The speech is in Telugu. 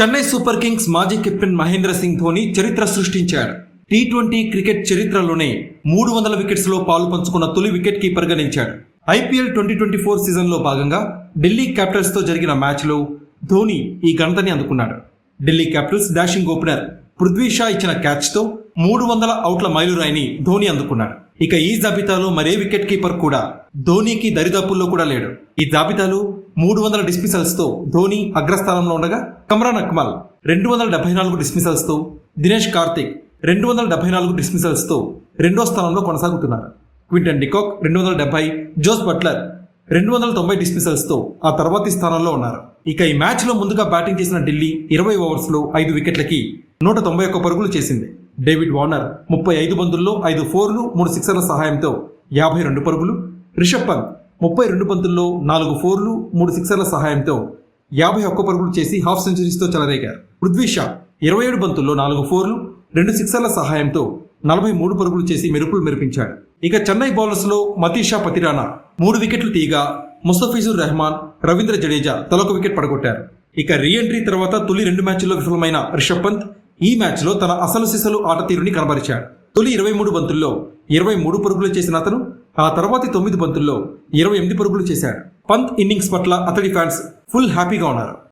చెన్నై సూపర్ కింగ్స్ మాజీ కెప్టెన్ మహేంద్ర సింగ్ ధోని చరిత్ర సృష్టించాడు. టీ ట్వంటీ క్రికెట్ చరిత్రలోనే మూడు వందల వికెట్స్లో పాలు పంచుకున్న తొలి వికెట్ కీపర్గా నిలిచాడు ఐపీఎల్ ట్వంటీ ట్వంటీ ఫోర్ సీజన్లో భాగంగా ఢిల్లీ క్యాపిటల్స్తో జరిగిన మ్యాచ్లో ధోని ఈ ఘనతని అందుకున్నాడు. Delhi capitals dashing opener Prithvi Shaw ఇచ్చిన క్యాచ్తో మూడు వందల అవుట్ల మైలురాయిని ధోని అందుకున్నాడు. ఇక ఈ జాబితాలో మరే వికెట్ కీపర్ కూడా ధోనికి దరిదాపుల్లో కూడా లేడు. ఈ జాబితాలో మూడు వందల డిస్మిసల్స్తో ధోని అగ్రస్థానంలో ఉండగా కమ్రాన్ అక్మల్ రెండు వందల డెబ్బై నాలుగు డిస్మిసల్స్తో దినేష్ కార్తిక్ రెండు వందల డెబ్బై నాలుగు డిస్మిసల్స్తో రెండో స్థానంలో కొనసాగుతున్నారు. క్వింటన్ డికాక్ రెండు వందల డెబ్బై జోస్ బట్లర్ రెండు వందల తొంభై డిస్మిసల్స్తో ఆ తర్వాతి స్థానంలో ఉన్నారు. ఇక ఈ మ్యాచ్లో ముందుగా బ్యాటింగ్ చేసిన ఢిల్లీ ఇరవై ఓవర్స్లో ఐదు వికెట్లకి నూట తొంభై ఒక్క పరుగులు చేసింది. డేవిడ్ వార్నర్ ముప్పై ఐదు బంతుల్లో ఐదు ఫోర్లు మూడు సిక్సర్ల సహాయంతో యాభై రెండు పరుగులు రిషబ్ పంత్ ముప్పై రెండు బంతుల్లో నాలుగు ఫోర్లు మూడు సిక్సర్ల సహాయంతో యాభై ఒక్క పరుగులు చేసి హాఫ్ సెంచరీస్తో చెలరేగారు. పృథ్వీ షా ఇరవై ఏడు బంతుల్లో నాలుగు ఫోర్లు రెండు సిక్సర్ల సహాయంతో నలభై మూడు పరుగులు చేసి మెరుపులు మెరిపించాడు. ఇక చెన్నై బౌలర్స్లో మతీషా పతిరానా మూడు వికెట్లు తీయగా ముస్తఫిజుర్ రెహమాన్ రవీంద్ర జడేజా తలొక వికెట్ పడగొట్టారు. ఇక రీ ఎంట్రీ తర్వాత తొలి రెండు మ్యాచ్ల్లో విఫలమైన రిషబ్ పంత్ ఈ మ్యాచ్లో తన అసలు సిసలు ఆట తీరుని కనబరిచాడు. తొలి ఇరవై మూడు బంతుల్లో ఇరవై మూడు పరుగులు చేసిన అతను ఆ తర్వాతి తొమ్మిది బంతుల్లో ఇరవై ఎనిమిది పరుగులు చేశాడు పంత్ ఇన్నింగ్స్ పట్ల అతడి ఫ్యాన్స్ ఫుల్ హ్యాపీగా ఉన్నారు.